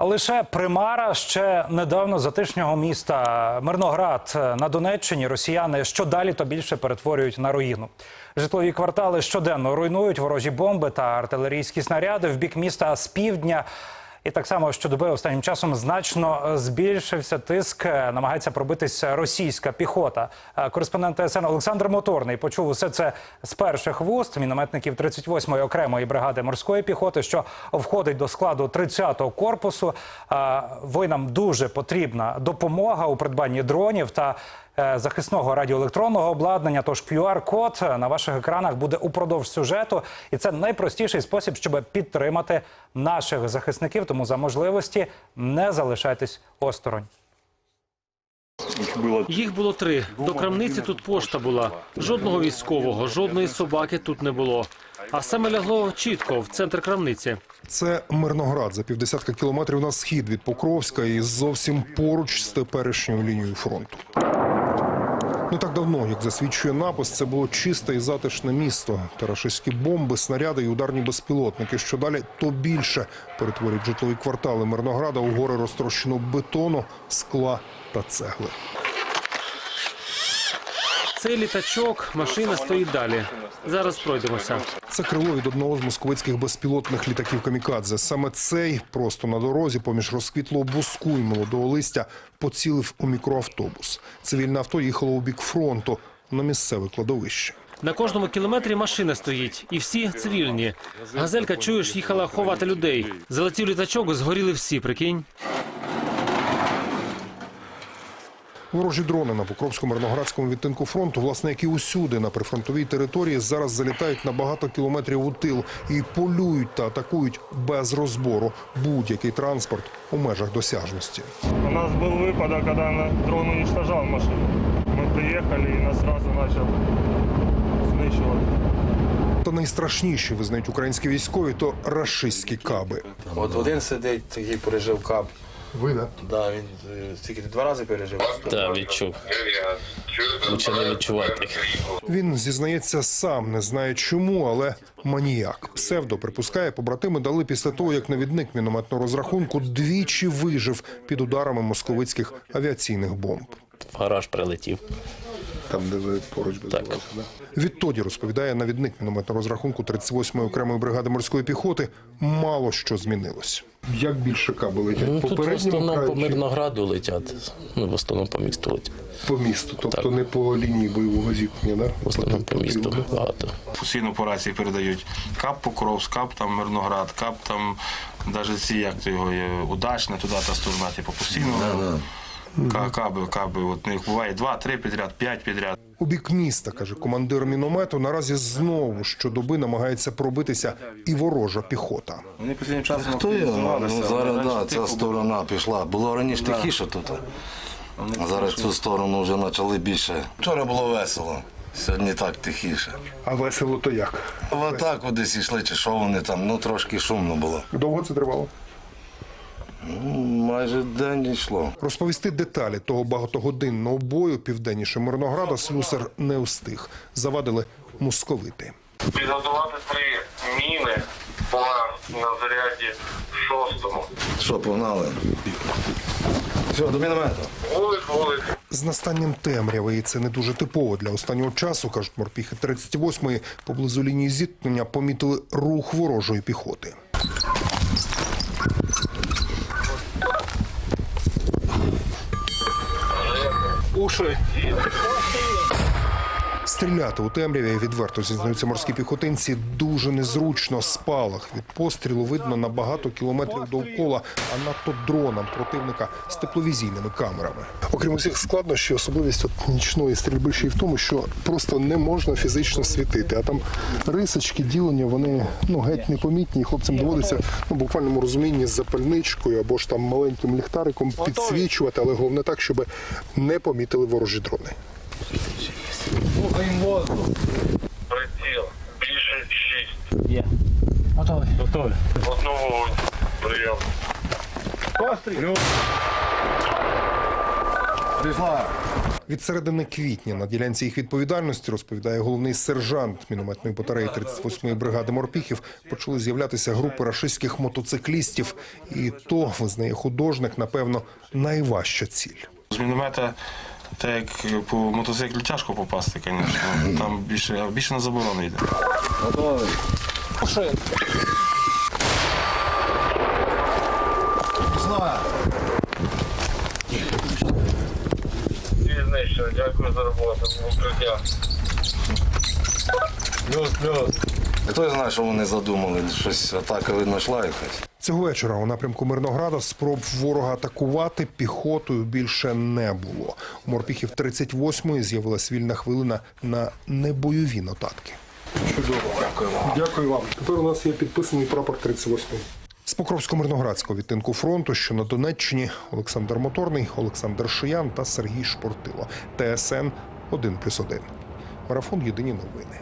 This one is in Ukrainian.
Лише примара ще недавно затишнього міста Мирноград на Донеччині росіяни що далі, то більше перетворюють на руїну. Житлові квартали щоденно руйнують ворожі бомби та артилерійські снаряди в бік міста з півдня. І так само щодоби останнім часом значно збільшився тиск. Намагається пробитися російська піхота. Е, Кореспондент ТСН Олександр Моторний почув усе це з перших вуст мінометників 38-ї окремої бригади морської піхоти, що входить до складу 30-го корпусу. Е, Воїнам дуже потрібна допомога у придбанні дронів та е, захисного радіоелектронного обладнання. Тож QR-код на ваших екранах буде упродовж сюжету, і це найпростіший спосіб, щоб підтримати наших захисників. Тому за можливості не залишайтесь осторонь. Їх було Їх було три. До крамниці тут пошта була. Жодного військового, жодної собаки тут не було. А саме лягло чітко в центр крамниці. Це Мирноград за півдесятка кілометрів на схід від Покровська і зовсім поруч з теперішньою лінією фронту. Не так давно, як засвідчує напис, це було чисте і затишне місто. Та рашистські бомби, снаряди і ударні безпілотники. Що далі, то більше перетворюють житлові квартали Мирнограда у гори розтрощеного бетону, скла та цегли. Цей літачок, машина стоїть далі. Зараз пройдемося. Це крило від одного з московицьких безпілотних літаків Камікадзе. Саме цей просто на дорозі, поміж розквітлого буску і молодого листя, поцілив у мікроавтобус. Цивільне авто їхало у бік фронту на місцеве кладовище. На кожному кілометрі машина стоїть, і всі цивільні. Газелька, чуєш, їхала ховати людей. Залетів літачок, згоріли всі. Прикинь. Ворожі дрони на Покровсько-Мирноградському відтинку фронту, власне, як і усюди на прифронтовій території, зараз залітають на багато кілометрів у тил і полюють та атакують без розбору будь-який транспорт у межах досяжності. У нас был выпадок, когда на- дрон уничтожал машину. Мы приехали и нас сразу начал знищувати. Та найстрашніші визнають українські військові то рашистські каби. От один сидить, такий пережив кап. Ви да? Да, він е, стільки два рази пережив. Так, відчув. Лучше не відчувати. Він зізнається сам, не знає чому, але маніяк. Псевдо припускає, побратими дали після того, як навідник мінометного розрахунку двічі вижив під ударами московицьких авіаційних бомб. В гараж прилетів. Там, де ви поруч Так. Відтоді розповідає навідник мінометного розрахунку 38-ї окремої бригади морської піхоти. Мало що змінилось. Як більше каби летять? Ну, тут в основному по Мирнограду летять. Ну, в основному по місту летять. по місту, тобто Так. не по лінії бойового зіткнення, да? В основному по місту багато. Постійно по рації передають кап Покровськ, кап там Мирноград, кап там навіть ці, як то його є, удачне, туди та сторона, типу постійно. Ка- Каби, каби, от них буває два, три підряд, п'ять підряд. У бік міста, каже командир міномету, наразі знову щодоби намагається пробитися і ворожа піхота. Вони постійно часом Хто його? Ну, зараз да, ця сторона пішла. Було раніше тихіше тут. А зараз цю сторону вже почали більше. Вчора було весело, сьогодні так тихіше. А весело то як? Отак от десь йшли, чи що вони там, ну трошки шумно було. Довго це тривало? Ну, Майже день йшло. Розповісти деталі того багатогодинного бою південніше Мирнограда слюсар не встиг. Завадили московити. підготувати три міни план на заряді шостому. Що, погнали? Все, до міномету. Вулик, вулик. З настанням темряви, і це не дуже типово для останнього часу, кажуть морпіхи 38-ї, поблизу лінії зіткнення помітили рух ворожої піхоти. Уши. Стріляти у темряві, відверто зізнаються морські піхотинці, дуже незручно. Спалах від пострілу видно на багато кілометрів довкола, а надто дронам противника з тепловізійними камерами. Окрім усіх складнощів, особливість от нічної стрільби ще й в тому, що просто не можна фізично світити. А там рисочки, ділення, вони ну геть непомітні. І хлопцям доводиться ну, в буквальному розумінні з запальничкою або ж там маленьким ліхтариком підсвічувати, але головне так, щоб не помітили ворожі дрони. Приціл. Більше шість. Готовий. Одного вогонь. Прийом. Від середини квітня на ділянці їх відповідальності, розповідає головний сержант мінометної батареї 38-ї бригади морпіхів, почали з'являтися групи рашистських мотоциклістів. І то, визнає художник, напевно, найважча ціль. З міномета, так як по мотоциклу тяжко попасти, звісно. Там більше, більше на заборону йде. Всі знищено. Дякую за роботу. Укриття. Хто знає, що вони задумали? Щось атака видно йшла якась. Цього вечора у напрямку Мирнограда спроб ворога атакувати піхотою більше не було. У морпіхів 38-ї з'явилась вільна хвилина на небойові нотатки. Чудово. Дякую вам. Дякую вам. Тепер у нас є підписаний прапор 38-ї. З Покровсько-Мирноградського відтинку фронту, що на Донеччині, Олександр Моторний, Олександр Шиян та Сергій Шпортило. ТСН 1+,1. Марафон Єдині новини.